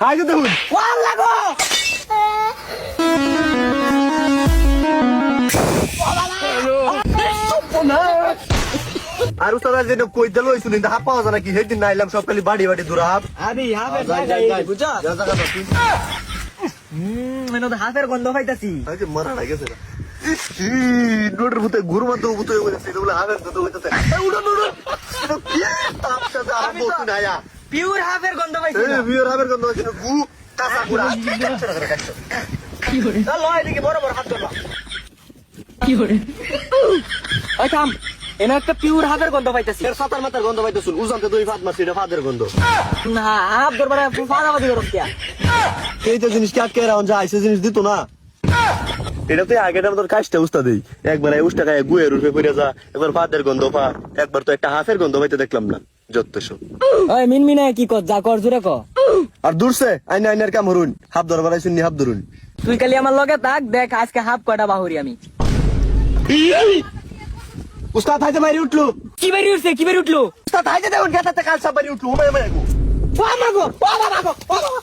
খাই তো দেখুন। ওয়াল্লা গো আর উস্তাদ আজ কই দিল হইছিল কিন্তু হাফ পাওয়া যায় নাকি? সেদিন নাইলাম সব খালি বাড়ি বাড়ি দূর হাফ। আরে হাফের তুই। হুম মানে তো হাফের গন্ধ পাইতাছি। যে মরা না গেছে না। ইস, ই, নোটের ভূতে ঘুর মারতে ভূতে বলে হাফের কথা হইতেছে। কি আয়া। পিওর হাফের গন্ধ পাইছি এই, বিয়ের হাফের গন্ধ না, গু, কাঁচা গুড়া। চল লয় দিকে বড় বড় হাত ধরবা ওই থাম এনে একটা পিওর হাফের গন্ধ পাইতাছি। এর সাতার মাথার গন্ধ উজানতে দুই ফাত মারছি এটা ফাদের গন্ধ। না ধরবার ফাদাবাদি করো কিয়া এই যে জিনিস কি আটকে রাউন যা আইসে জিনিস দিত না। এটা তো আগেটার মতো কাজটা উস্তা দেই। একবার এই উস্তা খায় গুয়ের রূপে পড়ে যা একবার ফাদের গন্ধ পা একবার তো একটা হাফের গন্ধ পাইতে দেখলাম না। যত ওই মিনমিনে কি কর যা কর জুরে ক আর দূরছে আইনা আইনার কাম হরুন। হাফ ধরবার আইসুন হাফ ধরুন। তুই খালি আমার লগে থাক দেখ আজকে হাফ কয়টা বাহুরি আমি। উস্তাদ হাইতে মারি উঠল। কি বেরি উঠছে কি বেরি উঠল? উস্তাদ হাইতে দেখুন গেটাতে কাল সব মারি উঠল। উমায় মায় গো ও আমাগো ও আমাগো ও আমাগো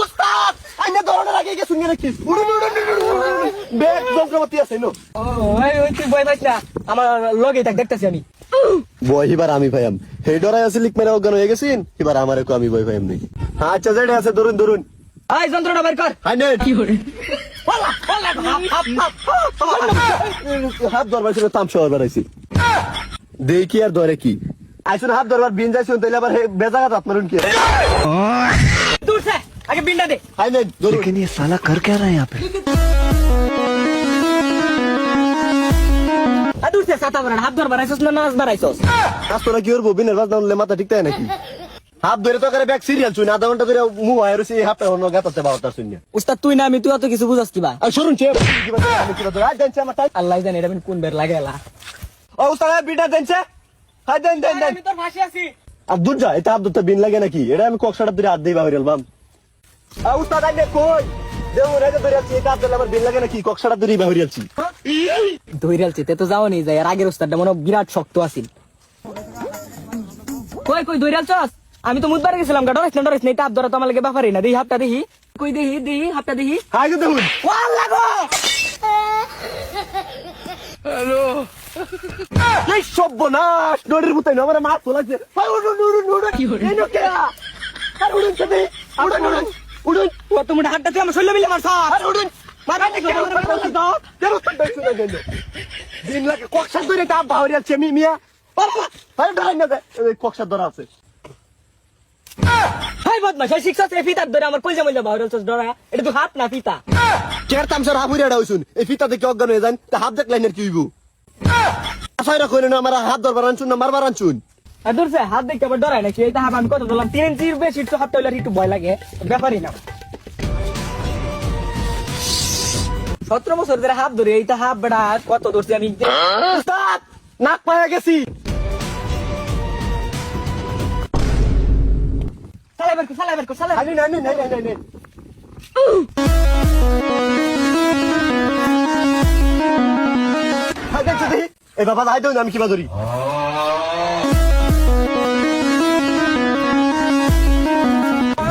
উস্তাদ আইনা ধরনের আগে গেছুন নি নাকি উড়ুন উড়ুন উড়ুন উড়ুন বেগ আছে নো ও ওই ওই তুই বই পাইছ আমার লগে থাক দেখতাছি আমি। বয় এবার আমি ভাইয়াম হে ডরাই আছে লিখ মেরে অজ্ঞান হয়ে গেছিন এবার আমারে কো আমি বই ভাইয়াম নাকি আচ্ছা যেটা আছে ধরুন ধরুন এই যন্ত্রটা বের কর high net OLA OLA half half half হাত ধরবার ছিল তাম শহর বেড়াইছি দেখি আর ধরে কি আইসুন হাত ধরবার বিন যাইছুন তাইলে আবার বেজাগাত হাত মারুন কি দূর से আগে বিন্ডা দে হাই নেট ধরুন लेकिन ये साला कर क्या रहा है यहाँ पे আ দূর से হাত ধর বাড়াইছস না নাচ বাড়াইছস? কাস্তরা কি করব? বিনের বাজ নামলে মাথা ঠিক তাই নাকি? হাত ধরে তো করে ব্যাগ সিরিয়াল চুন আধা ঘণ্টা ধরে মুভ হয় রয়েছে হাফটা হলো গাতাতে বারোটা শূন্য উস্তাদ তুই না আমি তুই অত কিছু বুঝাস কিবা? আর সরুন চেয়ে কিবা করে আমি কিবা ধরে আই দেনছে আমার টাইম আল্লাহ জানে এটা কোন বের লাগেলা ও উস্তাদ বিটা দেনছে। হাই দেন দেন দেন। আমি তোর ফাঁসি আছি। আর যা এটা আব্দুল বিন লাগে নাকি? এটা আমি কক্সাটা ধরে হাত দিয়ে বাহির বাম আর উস্তাদ কই? দেউ রেজে ধরে আছি এটা আব্দুল আমার বিন লাগে নাকি? কক্সাটা ধরে বাহির আছি। ধইরাল চিতে তো যাও নি যাই আর আগের উস্তাদটা মনে বিরাট শক্ত আছিল। কই কই ধইরাল চস আমি তো মুদবার গেছিলাম গা ডরাইছ না ডরাইছ না এটা আবদরা তো আমার লাগে ব্যাপারই না। দেহি হাপটা দেহি। কই দেহি দেহি হাপটা দেহি। হাই গো দেখুন ওয়াল্লা গো! এই সর্বনাশ নড়ির মতোই না আমার মাছ তোলাছে হাই উড়ুন উড়ুন উড়ুন এই নো কেয়া আর উড়ুন উড়ুন উড়ুন। উড়ুন ও তুমি হাতটা তুই আমার শৈল মিলে মারছ? আর উড়ুন। মারা আমার কথা দাও। কেন তো দেখছ না কেন? দিন লাগে কক্সা ধরে তা বাহির আছে মি মিয়া। বাবা হাই ডাই না কক্সা ধরা আছে। হাই বদমাশ এই শিক্ষা সে ফিতার ধরে আমার এটা তো হাত না ফিতা। চেয়ার তামসার হাফ উড়ে হইছুন এই ফিতা দেখে অজ্ঞান হয়ে যান। তা হাফ দেখলেন আর কি হইব? আসাইরা কইলেন আমার হাত ধরবার আনছুন না মারবার আনছুন। আর হাত দেখতে আবার ডরাই নাকি? হাত আমি কত দিলাম তিন ইঞ্চির বেশি তো হাত একটু ভয় লাগে। ব্যাপারই না। সতেরো বছর ধরে হাত ধরে এইটা হাত বেড়া কত ধরছি আমি? উস্তাদ নাক পায়া গেছি। বের কর বের কর আনি না নি দেখি। এই বাবা আমি কিবা ধরি।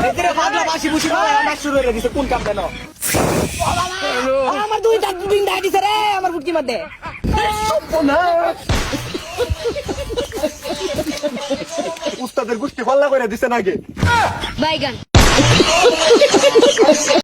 এদের ভাবলা বাসি বুসি ভালো আমার শুরু হয়ে গেছে কোন কাম দেন আমার দুই দাঁত দিন দাঁত দিছে রে আমার বুটকি মধ্যে উস্তাদের গোষ্ঠী হল্লা করে দিছে নাকি? বাইগান।